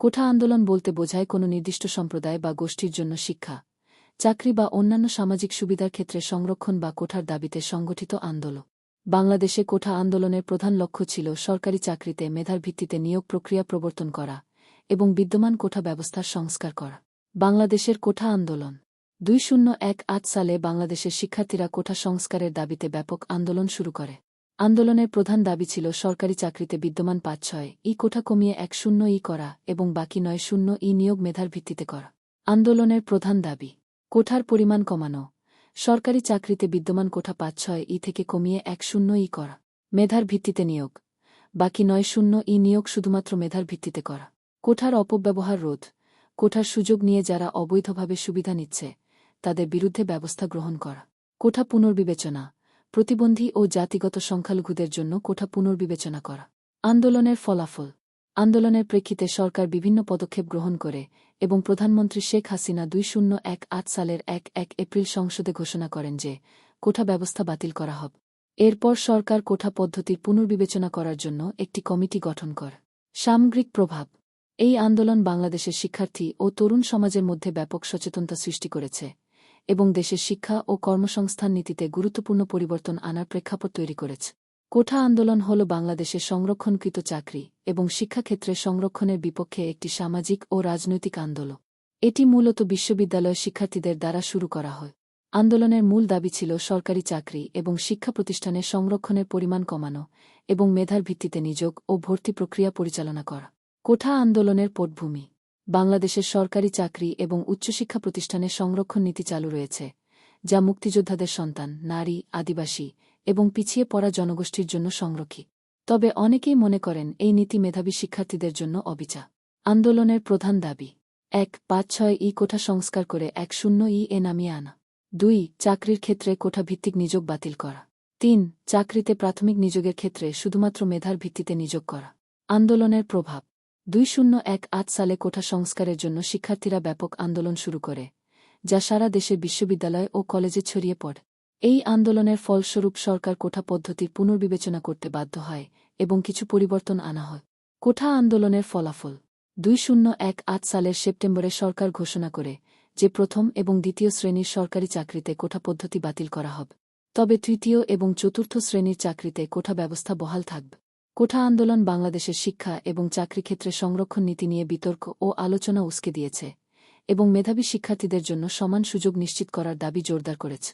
কোঠা আন্দোলন বলতে বোঝায় কোনো নির্দিষ্ট সম্প্রদায় বা গোষ্ঠীর জন্য শিক্ষা, চাকরি বা অন্যান্য সামাজিক সুবিধার ক্ষেত্রে সংরক্ষণ বা কোঠার দাবিতে সংগঠিত আন্দোলন। বাংলাদেশে কোঠা আন্দোলনের প্রধান লক্ষ্য ছিল সরকারি চাকরিতে মেধার ভিত্তিতে নিয়োগ প্রক্রিয়া প্রবর্তন করা এবং বিদ্যমান কোঠা ব্যবস্থার সংস্কার করা। বাংলাদেশের কোঠা আন্দোলন দুই শূন্য এক আট সালে বাংলাদেশের শিক্ষার্থীরা কোঠা সংস্কারের দাবিতে ব্যাপক আন্দোলন শুরু করে। আন্দোলনের প্রধান দাবি ছিল সরকারি চাকরিতে বিদ্যমান পাঁচ ছয়, ই কোঠা কমিয়ে এক শূন্য ই করা এবং বাকি নয় শূন্য ই নিয়োগ মেধার ভিত্তিতে করা। আন্দোলনের প্রধান দাবি, কোঠার পরিমাণ কমানো, সরকারি চাকরিতে বিদ্যমান কোঠা পাঁচ ছয় ই থেকে কমিয়ে এক শূন্য ই করা, মেধার ভিত্তিতে নিয়োগ, বাকি নয় শূন্য ই নিয়োগ শুধুমাত্র মেধার ভিত্তিতে করা। কোঠার অপব্যবহার রোধ, কোঠার সুযোগ নিয়ে যারা অবৈধভাবে সুবিধা নিচ্ছে, তাদের বিরুদ্ধে ব্যবস্থা গ্রহণ করা। কোঠা পুনর্বিবেচনা প্রতিবন্ধী ও জাতিগত সংখ্যালঘুদের জন্য কোঠা পুনর্বিবেচনা করা। আন্দোলনের ফলাফল। আন্দোলনের প্রেক্ষিতে সরকার বিভিন্ন পদক্ষেপ গ্রহণ করে এবং প্রধানমন্ত্রী শেখ হাসিনা দুই শূন্য এক আট সালের এক এক এপ্রিল সংসদে ঘোষণা করেন যে কোঠা ব্যবস্থা বাতিল করা হবে। এরপর সরকার কোঠা পদ্ধতির পুনর্বিবেচনা করার জন্য একটি কমিটি গঠন কর। সামগ্রিক প্রভাব। এই আন্দোলন বাংলাদেশের শিক্ষার্থী ও তরুণ সমাজের মধ্যে ব্যাপক সচেতনতা সৃষ্টি করেছে। এবং দেশের শিক্ষা ও কর্মসংস্থান নীতিতে গুরুত্বপূর্ণ পরিবর্তন আনার প্রেক্ষাপট তৈরি করেছে। কোঠা আন্দোলন হল বাংলাদেশের সংরক্ষণকৃত চাকরি এবং শিক্ষাক্ষেত্রে সংরক্ষণের বিপক্ষে একটি সামাজিক ও রাজনৈতিক আন্দোলন। এটি মূলত বিশ্ববিদ্যালয় শিক্ষার্থীদের দ্বারা শুরু করা হয়। আন্দোলনের মূল দাবি ছিল সরকারি চাকরি এবং শিক্ষা প্রতিষ্ঠানে সংরক্ষণের পরিমাণ কমানো এবং মেধার ভিত্তিতে নিযোগ ও ভর্তি প্রক্রিয়া পরিচালনা করা। কোঠা আন্দোলনের পটভূমি বাংলাদেশের সরকারি চাকরি এবং উচ্চশিক্ষা প্রতিষ্ঠানে সংরক্ষণ নীতি চালু রয়েছে, যা মুক্তিযোদ্ধাদের সন্তান, নারী, আদিবাসী এবং পিছিয়ে পড়া জনগোষ্ঠীর জন্য সংরক্ষী। তবে অনেকেই মনে করেন এই নীতি মেধাবী শিক্ষার্থীদের জন্য অবিচা। আন্দোলনের প্রধান দাবি, এক পাঁচ ছয় ই কোঠা সংস্কার করে এক শূন্য ই এ নামিয়ে আনা। দুই, চাকরির ক্ষেত্রে কোঠা ভিত্তিক নিযোগ বাতিল করা। তিন, চাকরিতে প্রাথমিক নিযোগের ক্ষেত্রে শুধুমাত্র মেধার ভিত্তিতে নিযোগ করা। আন্দোলনের প্রভাব দুই শূন্য এক আট সালে কোঠা সংস্কারের জন্য শিক্ষার্থীরা ব্যাপক আন্দোলন শুরু করে, যা সারা দেশের বিশ্ববিদ্যালয় ও কলেজে ছড়িয়ে পড়ে। এই আন্দোলনের ফলস্বরূপ সরকার কোঠা পদ্ধতির পুনর্বিবেচনা করতে বাধ্য হয় এবং কিছু পরিবর্তন আনা হয়। কোঠা আন্দোলনের ফলাফল, দুই শূন্য এক আট সালের সেপ্টেম্বরে সরকার ঘোষণা করে যে প্রথম এবং দ্বিতীয় শ্রেণির সরকারি চাকরিতে কোঠা পদ্ধতি বাতিল করা হবে, তবে তৃতীয় এবং চতুর্থ শ্রেণির চাকরিতে কোঠা ব্যবস্থা বহাল থাকবে। কোঠা আন্দোলন বাংলাদেশের শিক্ষা এবং চাকরি ক্ষেত্রে সংরক্ষণ নীতি নিয়ে বিতর্ক ও আলোচনা উস্কে দিয়েছে এবং মেধাবী শিক্ষার্থীদের জন্য সমান সুযোগ নিশ্চিত করার দাবি জোরদার করেছে।